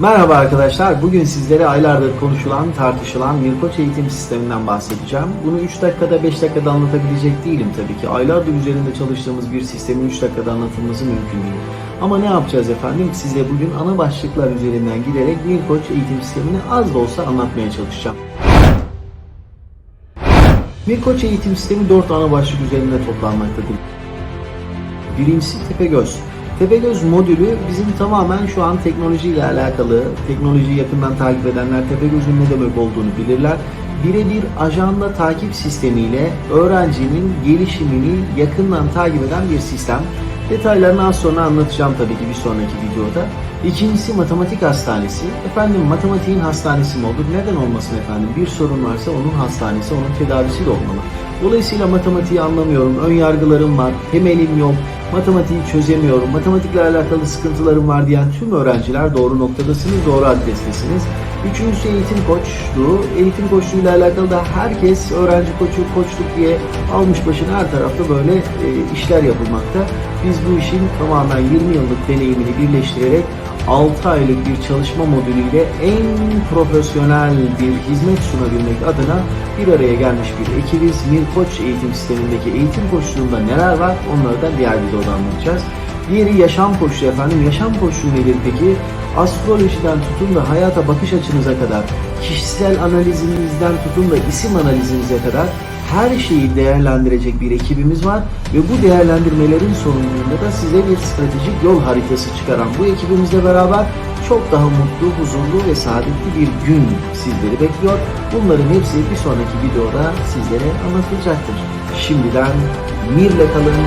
Merhaba arkadaşlar. Bugün sizlere aylardır konuşulan, tartışılan Mirkoç eğitim sisteminden bahsedeceğim. Bunu 3 dakikada, 5 dakikada anlatabilecek değilim tabii ki. Aylardır üzerinde çalıştığımız bir sistemin 3 dakikada anlatılması mümkün değil. Ama ne yapacağız efendim? Size bugün ana başlıklar üzerinden giderek Mirkoç eğitim sistemini az da olsa anlatmaya çalışacağım. Mirkoç eğitim sistemi 4 ana başlık üzerinde toplanmaktadır. Birincisi Tepegöz. Tepegöz modülü bizim tamamen şu an teknolojiyle alakalı, teknolojiyi yakından takip edenler Tepegöz'ün ne demek olduğunu bilirler. Birebir ajanda takip sistemiyle öğrencinin gelişimini yakından takip eden bir sistem. Detaylarını az sonra anlatacağım tabii ki bir sonraki videoda. İkincisi matematik hastanesi. Efendim matematiğin hastanesi mi olur? Neden olmasın efendim? Bir sorun varsa onun hastanesi, onun tedavisi de olmalı. Dolayısıyla matematiği anlamıyorum, ön yargılarım var, temelim yok, matematiği çözemiyorum, matematikle alakalı sıkıntılarım var diyen tüm öğrenciler doğru noktadasınız, doğru adrestesiniz. Üçüncüsü eğitim koçluğu. Eğitim koçluğuyla alakalı da herkes öğrenci koçu, koçluk diye almış başını her tarafta böyle e, işler yapılmakta. Biz bu işin tamamen 20 yıllık deneyimini birleştirerek 6 aylık bir çalışma modülüyle en profesyonel bir hizmet sunabilmek adına bir araya gelmiş bir ekibiz. Mirkoç eğitim sistemindeki eğitim koçluğunda neler var onları da diğer videoda anlatacağız. Diğeri yaşam koçluğu efendim. Yaşam koçluğu nedir peki? Astrolojiden tutun da hayata bakış açınıza kadar, kişisel analizinizden tutun da isim analizinize kadar her şeyi değerlendirecek bir ekibimiz var ve bu değerlendirmelerin sonucunda da size bir stratejik yol haritası çıkaran bu ekibimizle beraber çok daha mutlu, huzurlu ve saadetli bir gün sizleri bekliyor. Bunların hepsi bir sonraki videoda sizlere anlatılacaktır. Şimdiden Mir'le kalın,